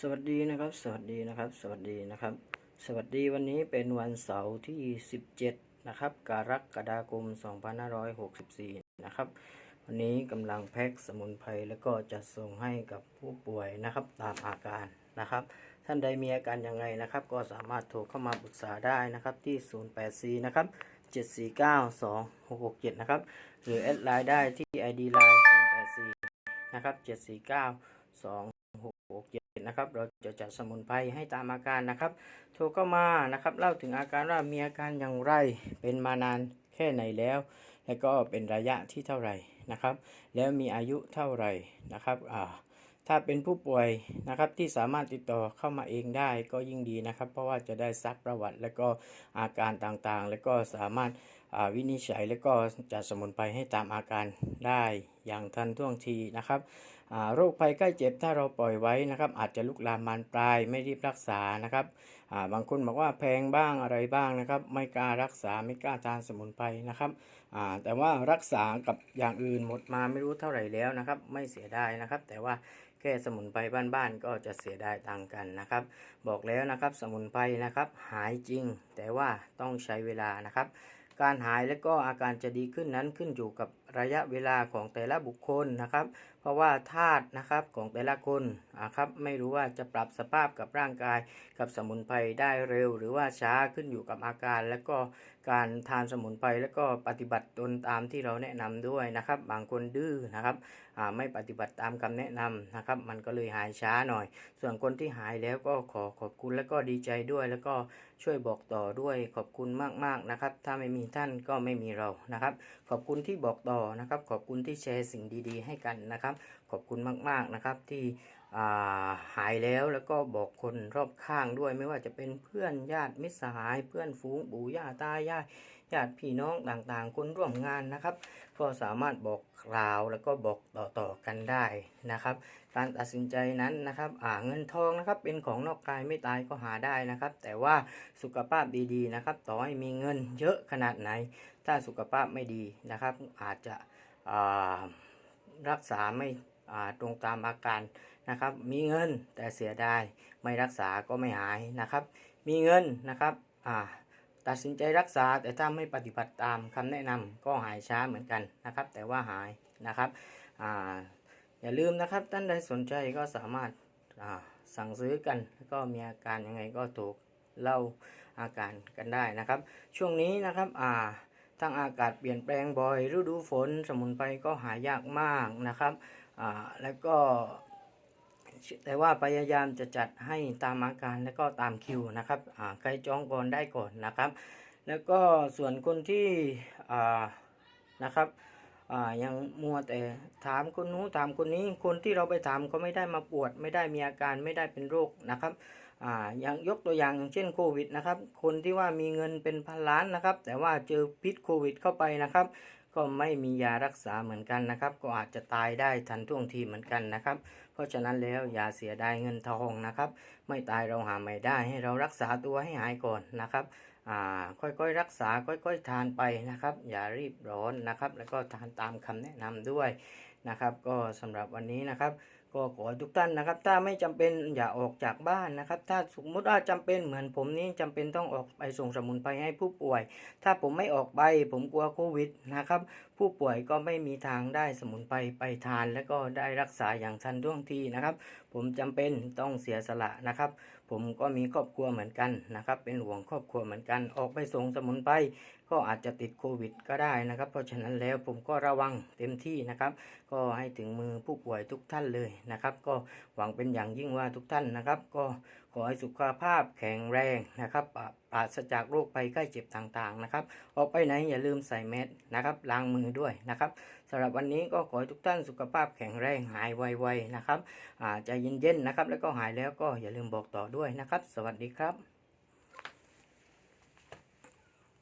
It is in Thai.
สวัสดีนะครับ สวัสดีนะครับ สวัสดีนะครับ สวัสดีวันนี้เป็นวันเสาร์ที่ 17 นะครับกรกฎาคม 2564 นะครับ วันนี้กำลังแพ็คสมุนไพรแล้วก็จะส่งให้กับผู้ป่วยนะครับตามอาการนะครับ ท่านใดมีอาการยังไงนะครับ ก็สามารถโทรเข้ามาปรึกษาได้นะครับที่ 084 นะครับ 7492667 นะครับ หรือแอดไลน์ได้ที่ ID Line 084 นะครับ 749 2667 นะครับ เราจะจัดสมุนไพรให้ตามอาการนะครับ โทรเข้ามานะครับเล่าถึงอาการว่ามีอาการอย่างไร เป็นมานานแค่ไหนแล้ว และก็เป็นระยะที่เท่าไหร่นะครับ แล้วมีอายุเท่าไหร่นะครับถ้าเป็นผู้ป่วยนะครับที่สามารถติดต่อเข้ามาเองได้ก็ยิ่งดีนะครับ เพราะว่าจะได้ซักประวัติ และก็อาการต่างๆ แล้วก็สามารถวินิจฉัยและก็จัดสมุนไพรให้ตามอาการได้อย่างทันท่วงทีนะครับ โรคภัยใกล้เจ็บถ้าเราปล่อยไว้นะครับ อาจจะลุกลามบานปลายไม่รีบรักษานะครับาบางคนบอกว่าแพงบ้างอะไรบ้างนะครับ ไม่กล้ารักษาไม่กล้าทานสมุนไพรนะครับแต่ว่ารักษากับอย่างอื่นหมดมาไม่รู้เท่าไหร่แล้วนะครับ ไม่เสียดายนะครับ แต่ว่าแค่สมุนไพรบ้านๆก็จะเสียดายตังกันนะครับ บอกแล้วนะครับสมุนไพรนะครับหายจริง แต่ว่าต้องใช้เวลานะครับ การหายและก็อาการจะดีขึ้นนั้นขึ้นอยู่กับ ระยะเวลาของแต่ละบุคคลนะครับ เพราะว่าธาตุนะครับของแต่ละคนนะครับไม่รู้ว่าจะปรับสภาพกับร่างกายกับสมุนไพรได้เร็ว หรือว่าช้าขึ้นอยู่กับอาการ และก็การทานสมุนไพรแล้วก็ปฏิบัติตนตามที่เราแนะนำด้วยนะครับ บางคนดื้อนะครับไม่ปฏิบัติตามคำแนะนำนะครับ มันก็เลยหายช้าหน่อย ส่วนคนที่หายแล้วก็ขอขอบคุณและก็ดีใจด้วย แล้วก็ช่วยบอกต่อด้วยขอบคุณมากๆนะครับ ถ้าไม่มีท่านก็ไม่มีเรานะครับ ขอบคุณที่บอกต่อนะครับ ขอบคุณที่แชร์สิ่งดีๆ ให้กันนะครับ ขอบคุณมากๆนะครับที่อ่าหายแล้วแล้วก็บอกคนรอบข้างด้วย ไม่ว่าจะเป็นเพื่อนญาติมิตรสหาย เพื่อนฝูงปู่ย่าตายาย ญาติพี่น้องต่างๆ คนร่วมงานนะครับ ก็สามารถบอกกล่าวแล้วก็บอกต่อๆกันได้นะครับ การตัดสินใจนั้นนะครับเงินทองนะครับเป็นของนอกกายไม่ตายก็หาได้นะครับ แต่ว่าสุขภาพดีๆนะครับ ต่อให้มีเงินเยอะขนาดไหน ถ้าสุขภาพไม่ดีนะครับ อาจจะรักษาไม่ตรงตามอาการนะครับ มีเงินแต่เสียดายไม่รักษาก็ไม่หายนะครับ มีเงินนะครับอ่า ตัดสินใจรักษาแต่ถ้าไม่ปฏิบัติตามคำแนะนำก็หายช้าเหมือนกันนะครับ แต่ว่าหายนะครับออย่าลืมนะครับท่านใดสนใจก็สามารถาสั่งซื้อกันแล้วก็มีอาการยังไงก็ถูกเล่าอาการกันได้นะครับ ช่วงนี้นะครับทั้งอากาศเปลี่ยนแปลงบ่อย ฤดูฝนสมุนไพรก็หายากมากนะครับแล้วก็ แต่ว่าพยายามจะจัดให้ตามอาการและก็ตามคิวนะครับใครจองก่อนได้ก่อนนะครับ แล้วก็ส่วนคนที่นะครับยังมัวแต่ถามคนนู้นถามคนนี้คนที่เราไปถามก็ไม่ได้มาปวด ไม่ได้มีอาการไม่ได้เป็นโรคนะครับอย่างยกตัวอย่างอย่างเช่นโควิดนะครับ คนที่ว่ามีเงินเป็นพันล้านนะครับ แต่ว่าเจอพิษโควิดเข้าไปนะครับ ก็ไม่มียารักษาเหมือนกันนะครับ ก็อาจจะตายได้ทันท่วงทีเหมือนกันนะครับ เพราะฉะนั้นแล้วอย่าเสียดายเงินทองนะครับ ไม่ตายเราหาไม่ได้ให้เรารักษาตัวให้หายก่อนนะครับค่อยๆรักษาค่อยๆทานไปนะครับ อย่ารีบร้อนนะครับ แล้วก็ทานตามคำแนะนำด้วยนะครับ ก็สำหรับวันนี้นะครับ ก็ขอทุกท่านนะครับ ถ้าไม่จำเป็นอย่าออกจากบ้านนะครับ ถ้าสมมติว่าจำเป็นเหมือนผมนี้จำเป็นต้องออกไปส่งสมุนไพรให้ผู้ป่วย ถ้าผมไม่ออกไปผมกลัวโควิดนะครับ ผู้ป่วยก็ไม่มีทางได้สมุนไพรไปทาน และก็ได้รักษาอย่างทันท่วงทีนะครับ ผมจำเป็นต้องเสียสละนะครับผมก็มีครอบครัวเหมือนกันนะครับ เป็นห่วงครอบครัวเหมือนกัน ออกไปส่งสมุนไพรก็อาจจะติดโควิดก็ได้นะครับ เพราะฉะนั้นแล้วผมก็ระวังเต็มที่นะครับ ก็ให้ถึงมือผู้ป่วยทุกท่านเลยนะครับ ก็หวังเป็นอย่างยิ่งว่าทุกท่านนะครับ ก็ ขอให้สุขภาพแข็งแรงนะครับปราปราศจากโรคภัยไข้เจ็บต่างๆนะครับ ออกไปไหนอย่าลืมใส่แมสนะครับล้างมือด้วยนะครับสำหรับวันนี้ก็ขอให้ทุกท่านสุขภาพแข็งแรงหายไวๆนะครับใจเย็นๆนะครับ แล้วก็หายแล้วก็อย่าลืมบอกต่อด้วยนะครับ สวัสดีครับ